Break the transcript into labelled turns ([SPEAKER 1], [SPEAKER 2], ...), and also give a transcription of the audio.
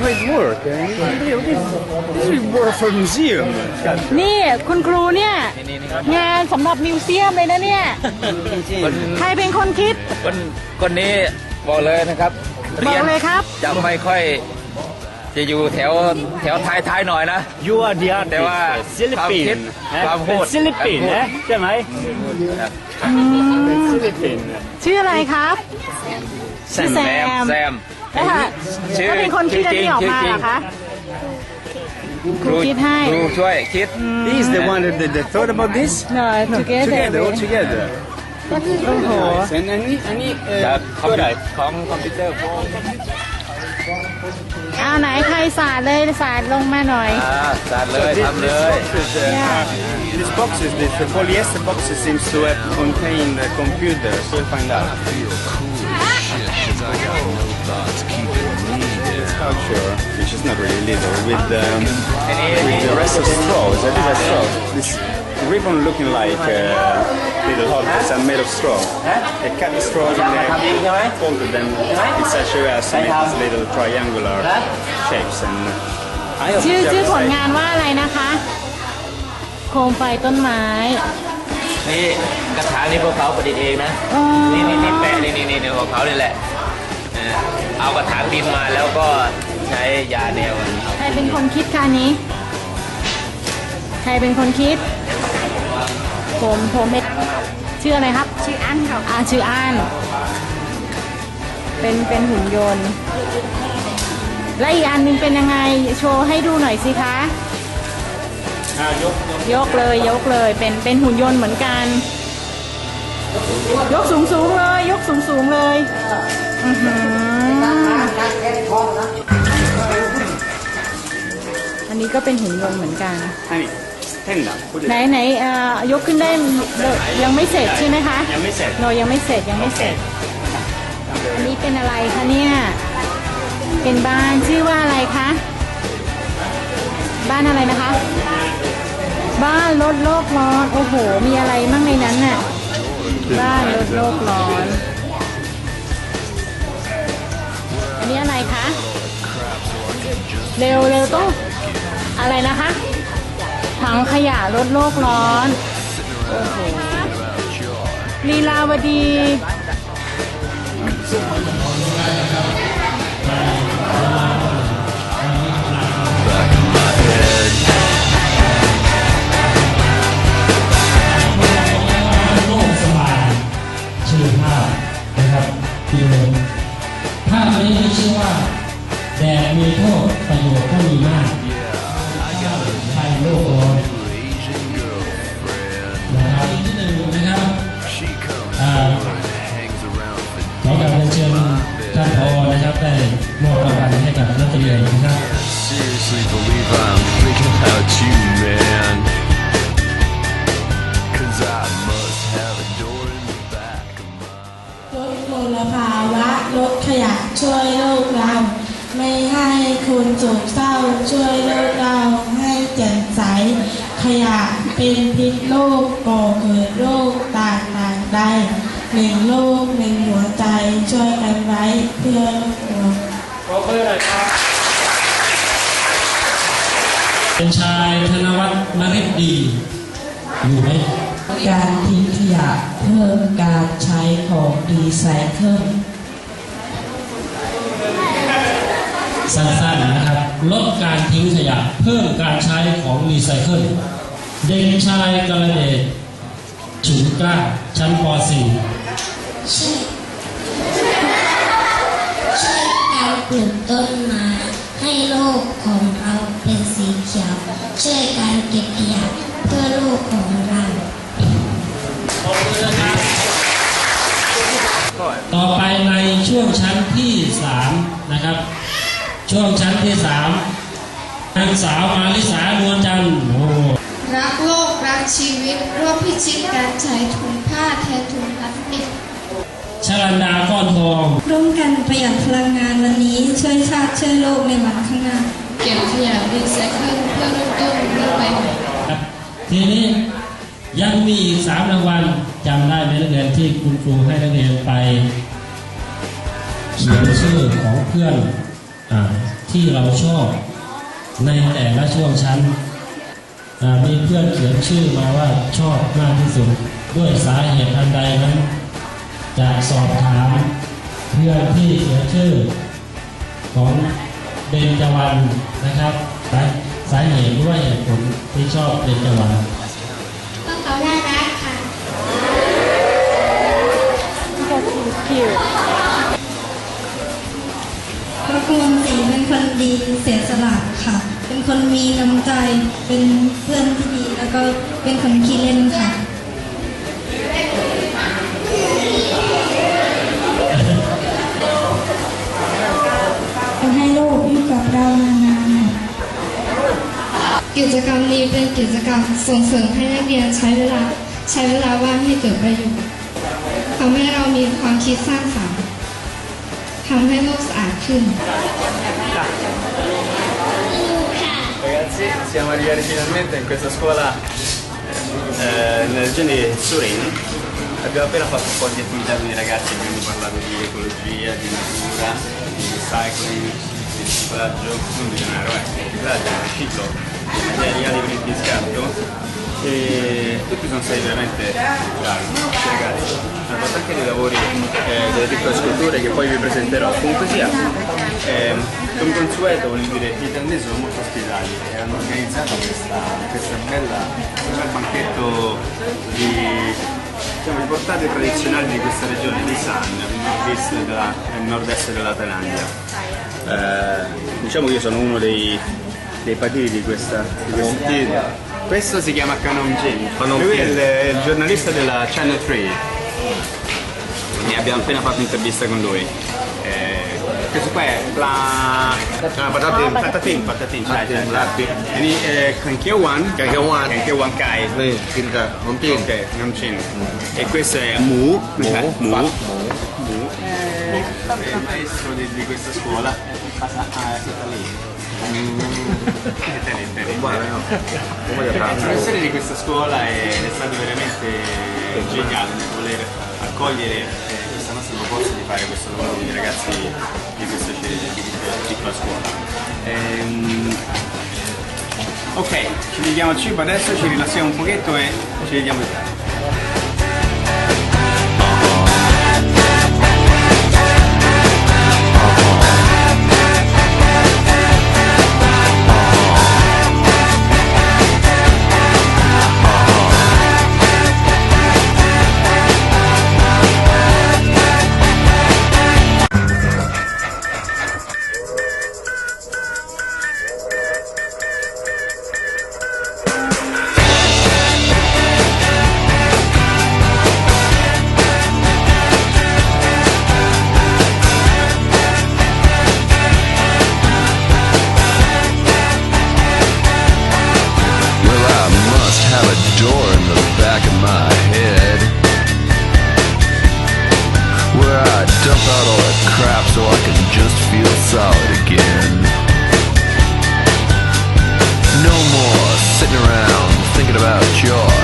[SPEAKER 1] great work. eh? This this is work for museum.
[SPEAKER 2] นี่คุณครูเนี่ย งานสำหรับมิวเซียมเลยนะเนี่ยใครเป็นคนคิด
[SPEAKER 3] คนคนนี้บอกเลยนะครับ
[SPEAKER 2] บอกเลยครับ
[SPEAKER 3] จะไม่ค่อย จะอยู่แถวแถวท้ายท้ายๆหน่อยนะ
[SPEAKER 1] You are the
[SPEAKER 3] แต่ว่า
[SPEAKER 1] artist. ศิลปิน
[SPEAKER 3] ความคิด
[SPEAKER 1] นะ
[SPEAKER 3] ความพู
[SPEAKER 1] เป็น
[SPEAKER 3] ด
[SPEAKER 1] ศิลปิน
[SPEAKER 3] การพูด
[SPEAKER 1] นะใช่ไหมเป็นศิลปิน
[SPEAKER 2] ชื่ออะไรครับ ชื่อแซ
[SPEAKER 3] แซม
[SPEAKER 2] ม
[SPEAKER 3] แซม
[SPEAKER 2] นะคะ
[SPEAKER 3] ชื่อ
[SPEAKER 2] ก็เป็นคนคิดอันนี้ออกมาเหรอคะ ครูคิดให้
[SPEAKER 3] ครูช่วยคิด
[SPEAKER 1] He is the one that, that, that thought about this.
[SPEAKER 2] No together
[SPEAKER 1] Together, all together.
[SPEAKER 2] โอ้โห
[SPEAKER 1] And any any
[SPEAKER 3] จาก
[SPEAKER 1] uh,
[SPEAKER 3] คอมพิว
[SPEAKER 1] product.
[SPEAKER 3] ของคอมพิวเตอร์พวก
[SPEAKER 2] เอาไหนใครสาดเลยสาดลงมาหน่อย
[SPEAKER 3] อ่าจัดเลย
[SPEAKER 1] This,
[SPEAKER 3] ทำเล
[SPEAKER 1] this
[SPEAKER 3] ย
[SPEAKER 1] boxes, uh,
[SPEAKER 2] Yeah.
[SPEAKER 1] These boxes, this, the polyester boxes seems to have contained the computer. So we'll find out. Sculpture, which is not really little, with um, with the rest of straws. That is a straw. This ribbon looking like uh, little objects are made of straw. They cut the straws and they folded them in such a way as to make these little triangular shapes. And uh, I
[SPEAKER 2] ชื่อ
[SPEAKER 1] observed
[SPEAKER 2] ชื่อผล
[SPEAKER 1] like-
[SPEAKER 2] งานว่าอะไรนะคะ โคมไฟต้นไม้
[SPEAKER 3] นี่กระถางนี่พวกเขาประดิษฐ์เองนะ
[SPEAKER 2] อ๋อ
[SPEAKER 3] นี่นี่นี่แปะนี่นี่นี่นี่ของเขานี่แหละ เออเอากระถางดินมาแล้วก็ใช้ยาแนว
[SPEAKER 2] ใครเป็นคนคิดคะอันนี้ ใครเป็นคนคิด ผมผมเป็นชื่ออะไรครับ ชื่ออันครับอ่าชื่ออันเป็นเป็นหุ่นยนต์ และอีกอันหนึงเป็นยังไงโชว์ให้ดูหน่อยสิคะยกเลยยกเลยเป็นเป็นหุ่นยนต์เหมือนกัน ยกสูงสูงๆเลย ยกสูงสูงๆเลย อื้อหืออันนี้ก็เป็นหุ่นยนต์เหมือนกัน
[SPEAKER 1] Honey, tenda. Put it
[SPEAKER 2] ไหนไหนเอ่อยกขึ้นได้ยังไม่เสร็จใช่ไหมคะ
[SPEAKER 1] ยังไม่เสร็จ
[SPEAKER 2] โนยังไม่เสร็จยังไม่เสร็จ อันนี้เป็นอะไรคะเนี่ย เป็นบ้านชื่อว่าอะไรคะ บ้านอะไรนะคะ บ้านลดโลกร้อน โอ้โห มีอะไรมั่งในนั้นน่ะ บ้านลดโลกร้อน นี้อะไรคะ เร็วเร็วต้อง อะไรนะคะ ถังขยะลดโลกร้อน โอ้โหลีลาวดี
[SPEAKER 4] รางวัลให้กับนักเรียนนะครับ
[SPEAKER 5] Seriously believe I'm thinking about you, man. Cause I must have a door in the back of my
[SPEAKER 6] ลดมลภาวะลดขยะช่วยโลกเรา ไม่ให้คุณโศกเศร้าช่วยโลกเราให้แจ่มใส ขยะเป็นพิษโลกก่อเกิดโรคต่างๆใดหนึ่งโลกหนึ่งหัวใจช่วยกันไว้เพื่อโลก เป็
[SPEAKER 4] นชายธนวัฒน์นฤทธิ์ดี อยู่ไหม
[SPEAKER 6] การทิ้งขยะเพิ่มการใช้ของรีไซเคิล
[SPEAKER 4] สั้นๆนะครับลดการทิ้งขยะเพิ่มการใช้ของรีไซเคิลเด็กชายกระเดชฉุนกล้าชั้นป .4
[SPEAKER 7] ช่วยกันปลูกต้นไม้ ให้โลกของเราเป็นสีเขียว ช่วยการเก็บขยะเพื่อโลกของเราต่อ
[SPEAKER 4] ไปในช่วงชั้นที่สามนะครับ ช่วงชั้นที่สามนางสาวมาริสานวลจันทร์
[SPEAKER 8] รักโลกรักชีวิตร่วมพิชิตการใช้ถุงผ้าแทนถุงพลาสติก
[SPEAKER 4] ชลันดาก้อนทอง
[SPEAKER 6] ร่วมกันประหยัดพลังงานวันนี้ช่วยชาติช่วยโลกในวันข้างหน้า
[SPEAKER 8] เก็บขยะรีไซเคิลเพื่อลดต้นเรื่องใบใหม่
[SPEAKER 4] ครับทีนี้ยังมีอีกสามรางวัลจำได้ไหมนักเรียนที่คุณครูให้นักเรียนไป เขียนชื่อของเพื่อนอาที่เราชอบในแต่ละช่วงชั้นอ่ามีเพื่อนเขียนชื่อมาว่าชอบมากที่สุด ด้วยสาเหตุอันใดนั้น จะสอบถามเพื่อนที่เขียนชื่อของเบญจวรรณนะครับสาสาเหตุด้วยเหตุผลที่ชอบเบญจวรรณ
[SPEAKER 8] เพราะเขาน่ารักค่ะ
[SPEAKER 2] คิว
[SPEAKER 6] พระครูศรีเป็นคนดีเสียสละค่ะ เป็นคนมีน้ำใจ เป็นเพื่อนที่ดี แล้วก็เป็นคนขี้เล่นค่ะ ให้โลกอยู่กับเรานานๆ
[SPEAKER 8] กิจกรรมนี้เป็นกิจกรรมส่งเสริมให้นักเรียนใช้เวลาใช้เวลาว่างให้เกิดประโยชน์ทำให้เรามีความคิดสร้างสรรค์ทำให้โลกสะอาดขึ้น
[SPEAKER 1] Ragazzi, siamo arrivati finalmente in questa scuola eh, nella regione di Turin. Abbiamo appena fatto un po' di attività con i ragazzi, abbiamo parlato di ecologia, di natura, di recycling, di riciclaggio, non di denaro, eh, di riciclaggio, di riciclo, di materiali presi in scarto. E tutti sono stati veramente bravi, ragazzi. Hanno fatto anche dei lavori, eh, delle piccole sculture che poi vi presenterò. Comunque sia, ehm, come consueto voglio dire, gli irlandesi sono molto ospitali e hanno organizzato questa, questa bella, questo bel banchetto di, diciamo, di portate tradizionali di questa regione, di San, nel nord-est della, della Thailandia. Eh, diciamo che io sono uno dei, dei patiti di, questa, di questo si chiama Canon James. Lui è il, è il giornalista della Channel 3. Ne abbiamo appena fatto un'intervista con lui. Eh, questo qua è la ah, patatin, ah, patatin, patatin, patatin, patatin. Ini eh, kankiawan,
[SPEAKER 5] kankiawan,
[SPEAKER 1] kankiawan kai.
[SPEAKER 5] Sì, cinta, non tin.
[SPEAKER 1] Ok, non tin. Mm. E questo è mu, mu, mu.
[SPEAKER 5] mu.
[SPEAKER 1] mu. Eh, il maestro di, di questa scuola è passato a Italia
[SPEAKER 5] tenente, uguale
[SPEAKER 1] no? Di questa scuola è, è stato veramente geniale nel voler accogliere eh, questa nostra proposta di fare questo lavoro con i ragazzi di questa piccola scuola. Ehm, ok, ci vediamo al cibo adesso, ci rilassiamo un pochetto e ci vediamo dopo.
[SPEAKER 5] Solid again. No more sitting around thinking about joy.